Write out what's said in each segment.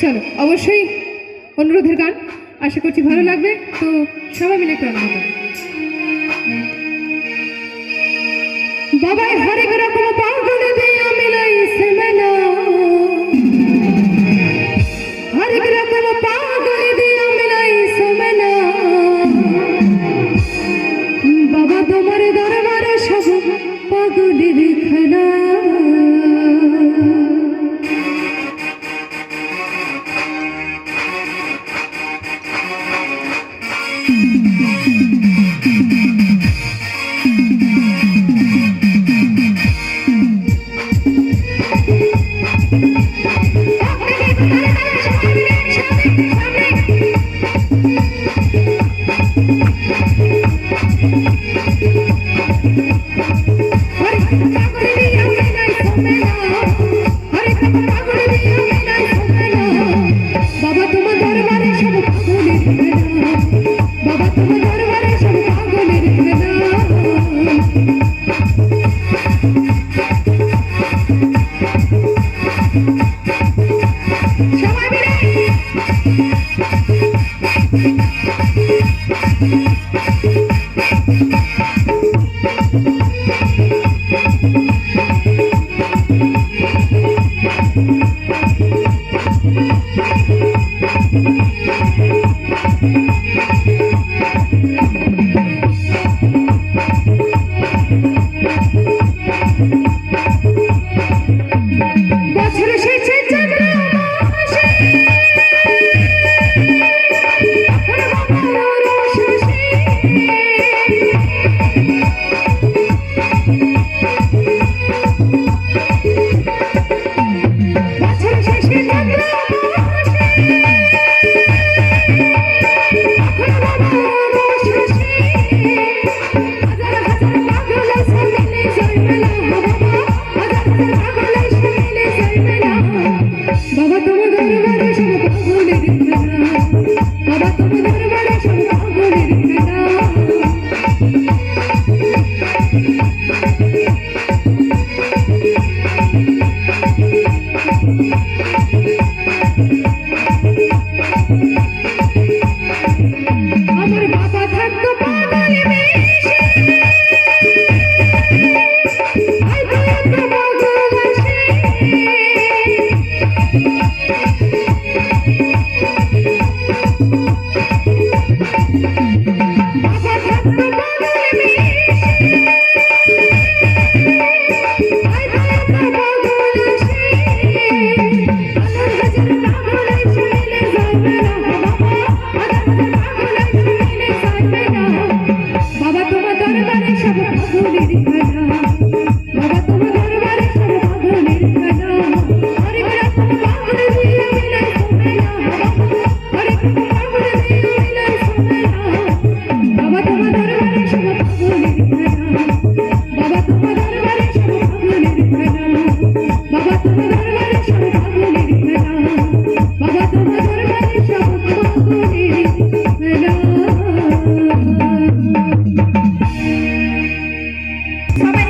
চলো, অবশ্যই অনুরোধের গান, আশা করছি ভালো লাগবে, তো সবাই মিলে একটু আনন্দ বাবাই হরেক রকম পাগল দিয়া মিলাইছে মেলা হরেক রকম পাগল দিয়া মিলাইছে মেলা বাবা তোমার দরবারে সব পাগলের খেলা।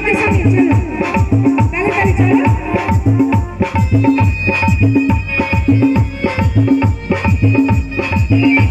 Thank you.